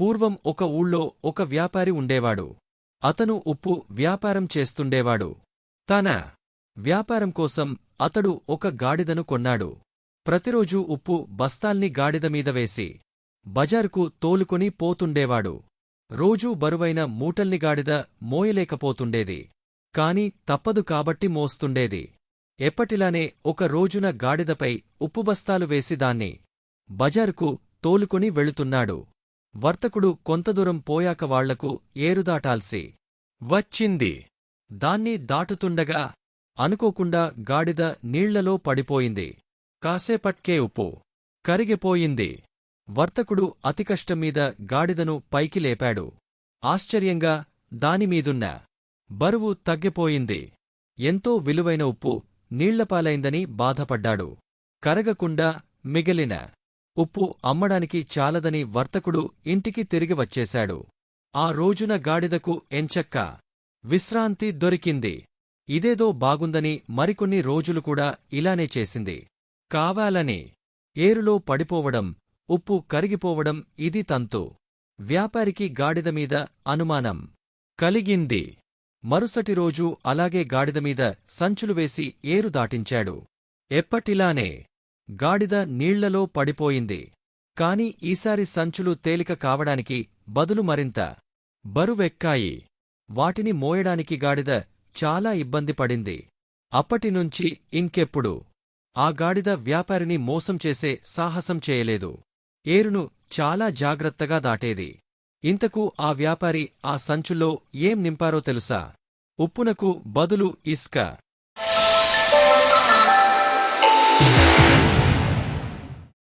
పూర్వం ఒక ఊళ్ళో ఒక వ్యాపారి ఉండేవాడు. అతను ఉప్పు వ్యాపారం చేస్తుండేవాడు. తన వ్యాపారం కోసం అతడు ఒక గాడిదను కొన్నాడు. ప్రతిరోజూ ఉప్పు బస్తాల్ని గాడిద మీద వేసి బజారుకు తోలుకొని పోతుండేవాడు. రోజూ బరువైన మూటల్ని గాడిద మోయలేకపోతుండేది. కాని తప్పదు కాబట్టి మోస్తుండేది. ఎప్పటిలానే ఒక రోజున గాడిదపై ఉప్పు బస్తాలు వేసి దాన్ని బజారుకు తోలుకొని వెళుతున్నాడు. వర్తకుడు కొంతదూరం పోయాక వాళ్ళకు ఏరుదాటాల్సి వచ్చింది. దాన్ని దాటుతుండగా అనుకోకుండా గాడిద నీళ్ళలో పడిపోయింది. కాసేపట్కే ఉప్పు కరిగిపోయింది. వర్తకుడు అతికష్టంమీద గాడిదను పైకి లేపాడు. ఆశ్చర్యంగా దానిమీదున్న బరువు తగ్గిపోయింది. ఎంతో విలువైన ఉప్పు నీళ్ళపాలైందని బాధపడ్డాడు. కరగకుండా మిగిలిన ఉప్పు అమ్మడానికి చాలదని వర్తకుడు ఇంటికి తిరిగి వచ్చేశాడు. ఆ రోజున గాడిదకు ఎంచక్క విశ్రాంతి దొరికింది. ఇదేదో బాగుందని మరికొన్ని రోజులు కూడా ఇలానే చేసింది. కావాలని. ఏరులో పడిపోవడం ఉప్పు కరిగిపోవడం ఇది తంతు. వ్యాపారికి గాడిద మీద అనుమానం. కలిగింది. మరుసటి రోజు అలాగే గాడిదమీద సంచులు వేసి ఏరు దాటించాడు. ఎప్పటిలానే. గాడిద నీళ్ళలో పడిపోయింది. కాని ఈసారి సంచులు తేలిక కావడానికి బదులు మరింత బరువెక్కాయి. వాటిని మోయడానికి గాడిద చాలా ఇబ్బంది పడింది. అప్పటినుంచి ఇంకెప్పుడు ఆ గాడిద వ్యాపారిని మోసం చేసే సాహసం చేయలేదు. ఏరును చాలా జాగ్రత్తగా దాటేది. ఇంతకు ఆ వ్యాపారి ఆ సంచుల్లో ఏం నింపారో తెలుసా? ఉప్పునకు బదులు ఇస్క.